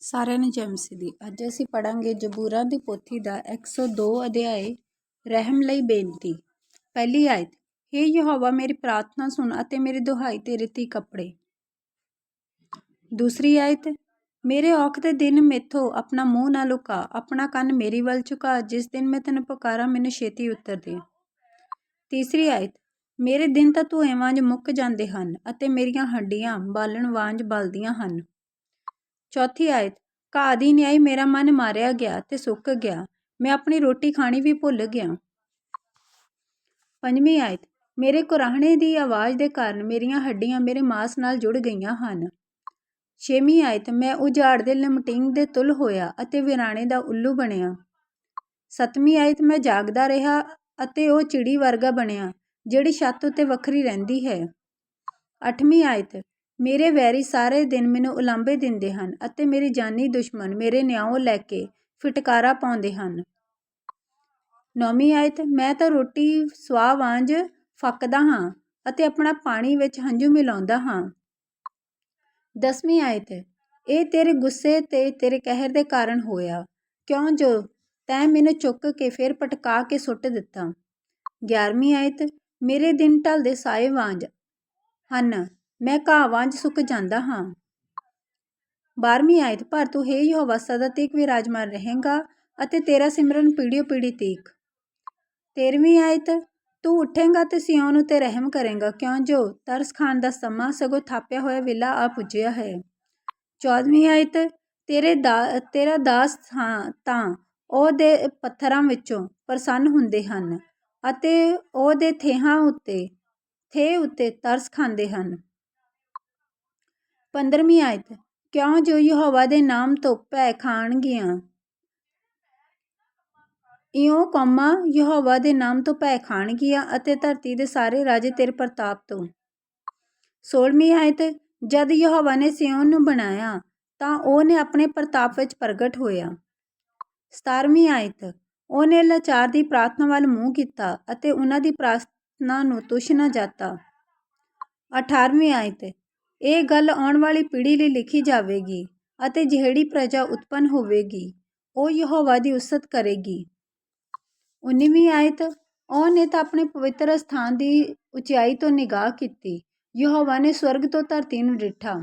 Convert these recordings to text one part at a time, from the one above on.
ਸਾਰਿਆਂ ਨੂੰ ਜੈ ਮਸੀਹ ਦੀ। ਅੱਜ ਅਸੀਂ ਪੜਾਂਗੇ ਜਬੂਰਾਂ ਦੀ ਪੋਥੀ ਦਾ 102 ਅਧਿਆਏ, ਰਹਿਮ ਲਈ ਬੇਨਤੀ। ਪਹਿਲੀ ਆਇਤ, ਹੇ ਯਹੋਵਾ, ਮੇਰੀ ਪ੍ਰਾਰਥਨਾ ਸੁਣ ਅਤੇ ਮੇਰੀ ਦੁਹਾਈ ਤੇਰੇ ਤੀ ਕੱਪੜੇ। ਦੂਸਰੀ ਆਇਤ, ਮੇਰੇ ਔਖ ਦੇ ਦਿਨ ਮੇਥੋਂ ਆਪਣਾ ਮੂੰਹ ਨਾ ਲੁਕਾ, ਆਪਣਾ ਕੰਨ ਮੇਰੀ ਵੱਲ ਝੁਕਾ, ਜਿਸ ਦਿਨ ਮੈਂ ਤੈਨੂੰ ਪੁਕਾਰਾਂ, ਮੈਨੂੰ ਛੇਤੀ ਉੱਤਰ ਦੇ। ਤੀਸਰੀ ਆਇਤ, ਮੇਰੇ ਦਿਨ ਤਾਂ ਧੂਏ ਵਾਂਝ ਮੁੱਕ ਜਾਂਦੇ ਹਨ ਅਤੇ ਮੇਰੀਆਂ ਹੱਡੀਆਂ ਬਾਲਣ ਵਾਂਝ ਬਲਦੀਆਂ ਹਨ। ਚੌਥੀ ਆਇਤ, ਘਾਹ ਦੀ ਨਿਆਈ ਮੇਰਾ ਮਨ ਮਾਰਿਆ ਗਿਆ ਤੇ ਸੁੱਕ ਗਿਆ, ਮੈਂ ਆਪਣੀ ਰੋਟੀ ਖਾਣੀ ਵੀ ਭੁੱਲ ਗਿਆ। ਪੰਜਵੀਂ ਆਇਤ, ਮੇਰੇ ਕੁਰਾਹਣੇ ਦੀ ਆਵਾਜ਼ ਦੇ ਕਾਰਨ ਮੇਰੀਆਂ ਹੱਡੀਆਂ ਮੇਰੇ ਮਾਸ ਨਾਲ ਜੁੜ ਗਈਆਂ ਹਨ। ਛੇਵੀਂ ਆਇਤ, ਮੈਂ ਉਜਾੜ ਦੇ ਲਮਟਿੰਗ ਦੇ ਤੁਲ ਹੋਇਆ ਅਤੇ ਵਿਰਾਣੇ ਦਾ ਉੱਲੂ ਬਣਿਆ। ਸੱਤਵੀਂ ਆਇਤ, ਮੈਂ ਜਾਗਦਾ ਰਿਹਾ ਅਤੇ ਉਹ ਚਿੜੀ ਵਰਗਾ ਬਣਿਆ, ਜਿਹੜੀ ਛੱਤ ਉੱਤੇ ਵੱਖਰੀ ਰਹਿੰਦੀ ਹੈ। ਅੱਠਵੀਂ ਆਇਤ ਮੇਰੇ ਵੈਰੀ ਸਾਰੇ ਦਿਨ ਮੈਨੂੰ ਉਲਾਂਭੇ ਦਿੰਦੇ ਹਨ ਅਤੇ ਮੇਰੇ ਜਾਨੀ ਦੁਸ਼ਮਣ ਮੇਰੇ ਨਿਆਓ ਲੈ ਕੇ ਫਿਟਕਾਰਾ ਪਾਉਂਦੇ ਹਨ। ਨੌਵੀਂ ਆਇਤ, ਮੈਂ ਤਾਂ ਰੋਟੀ ਸਵਾਹ ਵਾਂਝ ਫੱਕਦਾ ਹਾਂ ਅਤੇ ਆਪਣਾ ਪਾਣੀ ਵਿੱਚ ਹੰਝੂ ਮਿਲਾਉਂਦਾ ਹਾਂ। ਦਸਵੀਂ ਆਇਤ, ਇਹ ਤੇਰੇ ਗੁੱਸੇ ਤੇ ਤੇਰੇ ਕਹਿਰ ਦੇ ਕਾਰਨ ਹੋਇਆ, ਕਿਉਂ ਜੋ ਤੈਂ ਮੈਨੂੰ ਚੁੱਕ ਕੇ ਫਿਰ ਪਟਕਾ ਕੇ ਸੁੱਟ ਦਿੱਤਾ। ਗਿਆਰਵੀਂ ਆਇਤ, ਮੇਰੇ ਦਿਨ ਢਲਦੇ ਸਾਏ ਵਾਂਝ ਹਨ। ਮੈਂ ਘਾਹ ਵਾਂਝ ਸੁੱਕ ਜਾਂਦਾ ਹਾਂ। ਬਾਰਵੀਂ ਆਇਤ ਪਰ ਤੂੰ ਹੈ ਯਹੋਵਾ, ਸਦਾ ਤੀਕ ਵਿਰਾਜਮਾਨ ਰਹੇਗਾ ਅਤੇ ਤੇਰਾ ਸਿਮਰਨ ਪੀੜਿਓ ਪੀੜੀ ਤੀਕ। ਤੇਰਵੀਂ ਆਇਤ, ਤੂੰ ਉੱਠੇਗਾ ਤੇ ਸਿਓਨ ਉਤੇ ਰਹਿਮ ਕਰੇਗਾ, ਕਿਉਂ ਜੋ ਤਰਸ ਖਾਨ ਦਾ ਸਮਾਂ ਸਗੋਂ ਥਾਪਿਆ ਹੋਇਆ ਵੇਲਾ ਆ ਪੁੱਜਿਆ ਹੈ। ਚੌਦਵੀਂ ਆਇਤ, ਤੇਰੇ ਦਾ, ਤੇਰਾ ਦਾਸ ਹਾਂ ਤਾਂ ਉਹ ਦੇ ਪੱਥਰਾਂ ਵਿੱਚੋਂ ਪ੍ਰਸੰਨ ਹੁੰਦੇ ਹਨ ਅਤੇ ਉਹ ਦੇ ਥੇਹਾਂ ਉੱਤੇ, ਥੇ ਉੱਤੇ ਤਰਸ ਖਾਂਦੇ ਹਨ। ਪੰਦਰਵੀਂ ਆਇਤ, ਕਿਉਂ ਜੋ ਯਹੋਵਾ ਦੇ ਨਾਮ ਤੋਂ ਭੈ ਖਾਣਗੀਆਂ? ਇਉਂ ਕੌਮਾਂ ਯਹੋਵਾ ਦੇ ਨਾਮ ਤੋਂ ਭੈ ਖਾਣਗੀਆਂ ਅਤੇ ਧਰਤੀ ਦੇ ਸਾਰੇ ਰਾਜੇ ਤੇਰੇ ਪ੍ਰਤਾਪ ਤੋਂ। 16ਵੀਂ ਆਇਤ, ਜਦ ਯਹੋਵਾ ਨੇ ਸਿਓਨ ਨੂੰ ਬਣਾਇਆ, ਤਾਂ ਉਹਨੇ ਆਪਣੇ ਪ੍ਰਤਾਪ ਵਿੱਚ ਪ੍ਰਗਟ ਹੋਇਆ। 17ਵੀਂ ਆਇਤ ਉਹਨੇ ਲਾਚਾਰ ਦੀ ਪ੍ਰਾਰਥਨਾ ਵੱਲ ਮੂੰਹ ਕੀਤਾ ਅਤੇ ਉਹਨਾਂ ਦੀ ਪ੍ਰਾਰਥਨਾ ਨੂੰ ਤੁਸ਼ ਨਾ ਜਾਤਾ। 18ਵੀਂ ਆਇਤ ਇਹ ਗੱਲ ਆਉਣ ਵਾਲੀ ਪੀੜ੍ਹੀ ਲਈ ਲਿਖੀ ਜਾਵੇਗੀ ਅਤੇ ਜਿਹੜੀ ਪ੍ਰਜਾ ਉਤਪੰਨ ਹੋਵੇਗੀ, ਉਹ ਯਹੋਵਾ ਦੀ ਉਸਤ ਕਰੇਗੀ। 19ਵੀਂ ਆਇਤ ਉਹਨੇ ਤਾਂ ਆਪਣੇ ਪਵਿੱਤਰ ਸਥਾਨ ਦੀ ਉਚਾਈ ਤੋਂ ਨਿਗਾਹ ਕੀਤੀ, ਯਹੋਵਾ ਨੇ ਸਵਰਗ ਤੋਂ ਧਰਤੀ ਨੂੰ ਡਿੱਠਾ।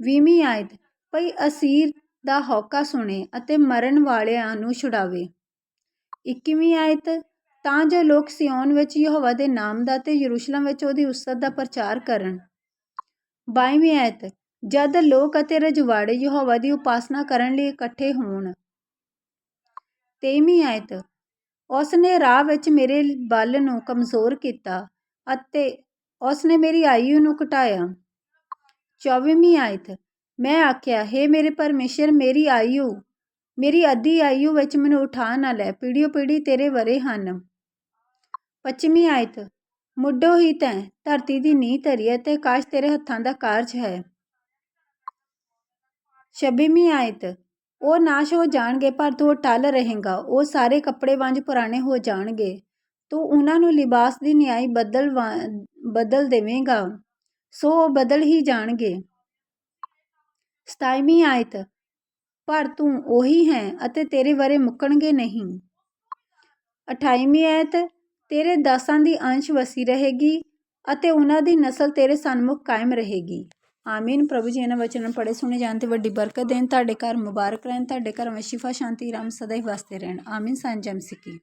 20ਵੀਂ ਆਇਤ, ਭਈ ਅਸੀਰ ਦਾ ਹੌਕਾ ਸੁਣੇ ਅਤੇ ਮਰਨ ਵਾਲਿਆਂ ਨੂੰ ਛੁਡਾਵੇ। 21ਵੀਂ ਆਇਤ, ਤਾਂ ਜੋ ਲੋਕ ਸਿਓਨ ਵਿੱਚ ਯਹੋਵਾ ਦੇ ਨਾਮ ਦਾ ਤੇ ਯਰੂਸ਼ਲਮ ਵਿੱਚ ਉਹਦੀ ਉਸਤ ਦਾ ਪ੍ਰਚਾਰ ਕਰਨ। 22ਵੀਂ ਆਇਤ ਜਦ ਲੋਕ ਅਤੇ ਰਜਵਾੜੇ ਯਹੋਵਾ ਦੀ ਉਪਾਸਨਾ ਕਰਨ ਲਈ ਇਕੱਠੇ ਹੋਣ। 23ਵੀਂ ਆਇਤ ਉਸ ਨੇ ਰਾਹ ਵਿੱਚ ਮੇਰੇ ਬਲ ਨੂੰ ਕਮਜ਼ੋਰ ਕੀਤਾ ਅਤੇ ਉਸ ਨੇ ਮੇਰੀ ਆਯੂ ਨੂੰ ਘਟਾਇਆ। 24ਵੀਂ ਆਇਤ ਮੈਂ ਆਖਿਆ, ਹੈ ਮੇਰੇ ਪਰਮੇਸ਼ਰ, ਮੇਰੀ ਆਯੂ, ਮੇਰੀ ਅੱਧੀ ਆਯੂ ਵਿੱਚ ਮੈਨੂੰ ਉਠਾ ਨਾ ਲੈ ਪੀੜੀਓ ਪੀੜੀ ਤੇਰੇ ਵਰੇ ਹਨ। 25ਵੀਂ ਆਇਤ ਮੁੱਢੋਂ ਹੀ ਤੈਂ ਧਰਤੀ ਦੀ ਨੀਂਹ ਧਰੀ ਹੈ ਤੇ ਕਾਸ਼ ਤੇਰੇ ਹੱਥਾਂ ਦਾ ਕਾਰਜ ਹੈ। 26ਵੀਂ ਆਇਤ, ਉਹ ਨਾਸ਼ ਹੋ ਜਾਣਗੇ ਪਰ ਤੂੰ ਟਲ ਰਹੇਗਾ, ਉਹ ਸਾਰੇ ਕੱਪੜੇ ਵਾਂਝ ਪੁਰਾਣੇ ਹੋ ਜਾਣਗੇ। ਤੂੰ ਉਹਨਾਂ ਨੂੰ ਲਿਬਾਸ ਦੀ ਨਿਆਈ ਬਦਲ ਬਦਲ ਦੇਵੇਂਗਾ, ਸੋ ਉਹ ਬਦਲ ਹੀ ਜਾਣਗੇ। 27ਵੀਂ ਆਇਤ, ਪਰ ਤੂੰ ਉਹੀ ਹੈ ਅਤੇ ਤੇਰੇ ਵਰੇ ਮੁੱਕਣਗੇ ਨਹੀਂ। 28ਵੀਂ ਆਇਤ ਤੇਰੇ ਦਾਸਾਂ ਦੀ ਅੰਸ਼ ਵਸੀ ਰਹੇਗੀ ਅਤੇ ਉਹਨਾਂ ਦੀ ਨਸਲ ਤੇਰੇ ਸਨਮੁਖ ਕਾਇਮ ਰਹੇਗੀ। ਆਮੀਨ। ਪ੍ਰਭੂ ਜੀ, ਇਹਨਾਂ ਵਚਨਾਂ ਪੜੇ ਸੁਣੇ ਜਾਣ ਤੇ ਵੱਡੀ ਬਰਕਤ ਦੇਣ। ਤੁਹਾਡੇ ਘਰ ਮੁਬਾਰਕ ਰਹਿਣ। ਤੁਹਾਡੇ ਘਰ ਵਿੱਚ ਸ਼ਿਫਾ ਸ਼ਾਂਤੀ ਰਾਮ ਸਦਾ ਹੀ ਵਸਦੇ ਰਹਿਣ। ਆਮੀਨ। ਸੰਜਮ ਸਿੱਕੀ